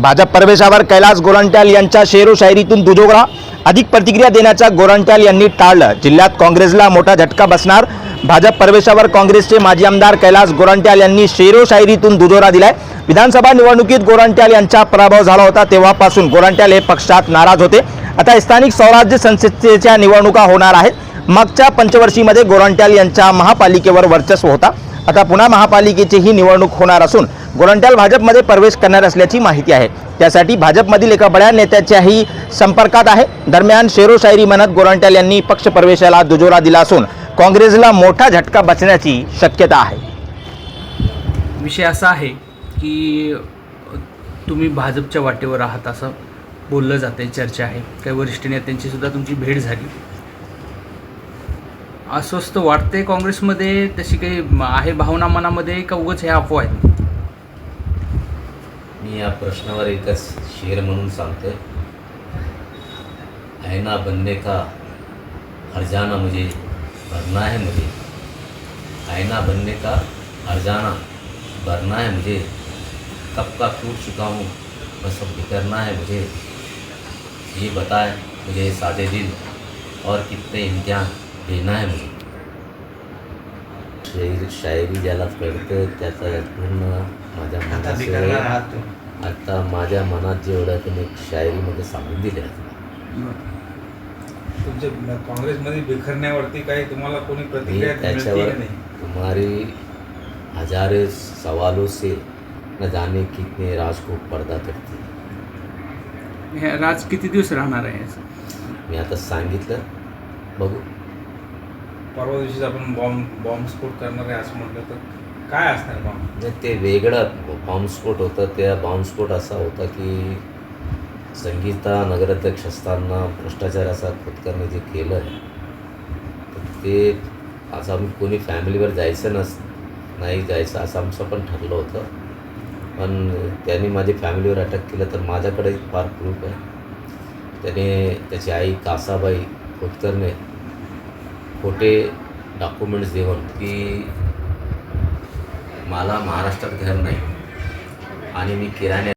भाजप प्रवेशावर कैलास गोरंट्याल यांच्या शेरो शायरीतून दुजोगरा अधिक प्रतिक्रिया देण्याचा गोरंट्याल यांनी टाळलं. जिल्ह्यात काँग्रेसला मोठा झटका बसणार. भाजप प्रवेशावर काँग्रेसचे माजी आमदार कैलास गोरंट्याल यांनी शेरो शायरीतून दुजोरा दिलाय. विधानसभा निवडणुकीत गोरंट्याल यांचा पराभव झाला होता तेव्हापासून गोरंट्याल हे पक्षात नाराज होते. आता स्थानिक स्वराज्य संस्थेच्या निवडणुका होणार आहेत. मागच्या पंचवर्षीमध्ये गोरंट्याल यांच्या महापालिकेवर वर्चस्व होता. आता पुन्हा महापालिकेची ही निवडणूक होणार असून गोरंट्याल भाजपमध्ये प्रवेश करणार असल्याची माहिती आहे. त्यासाठी भाजपमधील एका बड्या नेत्याच्याही संपर्कात आहे. दरम्यान शेरो शायरी म्हणत गोरंट्याल यांनी पक्ष प्रवेशाला दुजोरा दिला असून काँग्रेसला मोठा झटका बसण्याची शक्यता आहे. विषय असा आहे की तुम्ही भाजपच्या वाटेवर आहात असं बोललं जातं आहे चर्चा आहे. काही वरिष्ठ नेत्यांची सुद्धा तुमची भेट झाली. अस्वस्थ वाटते काँग्रेसमध्ये तशी काही आहे भावना मनामध्ये का उगाच हे अफवा आहेत? मी या प्रश्नावर एकच शेर म्हणून सांगतोय. ऐना बनने का हरजाना मुझे भरना है मुझे. आईना बनने का हरजाना भरना है मुझे. कब का टूट चुका हूँ, बस अब बिखरना है मुझे. ये बताए मुझे सादे दिल और कितने इम्तिहान देना है मुझे. शायरी शायरी ज्याला कळतं त्याचा पूर्ण माझ्या आता माझ्या मनात जे एवढं ते मी शायरीमध्ये सांगून दिले तुमच्या काँग्रेसमध्ये बिखरण्यावरती काही तुम्हाला कोणी मी प्रतिक्रिया त्याच्यावर तुम्हारी हजारे सवालों से न जाने कितने राज को पर्दा करते हे. राज किती दिवस राहणार आहे? मी आता सांगितलं बघू. परवा दिवशीच आपण बॉम्ब बॉम्बस्फोट करणार आहे असं म्हटलं तर. काय असणार बॉम्ब ते वेगळं बॉम्बस्फोट होतं. त्या बॉम्बस्फोट असा होता की संगीता नगराध्यक्ष असताना भ्रष्टाचार असा खोदकरने जे केलं आहे तर ते असं आम्ही कोणी फॅमिलीवर जायचं नस नाही जायचं असं आमचं पण ठरलं होतं. पण त्यांनी माझी फॅमिलीवर अटॅक केलं तर माझ्याकडे फार प्रूफ आहे. त्याने त्याची आई कासाबाई खोतकरने खोटे डॉक्युमेंट्स देऊन की मला महाराष्ट्रात घर नाही. आणि मी किराण्या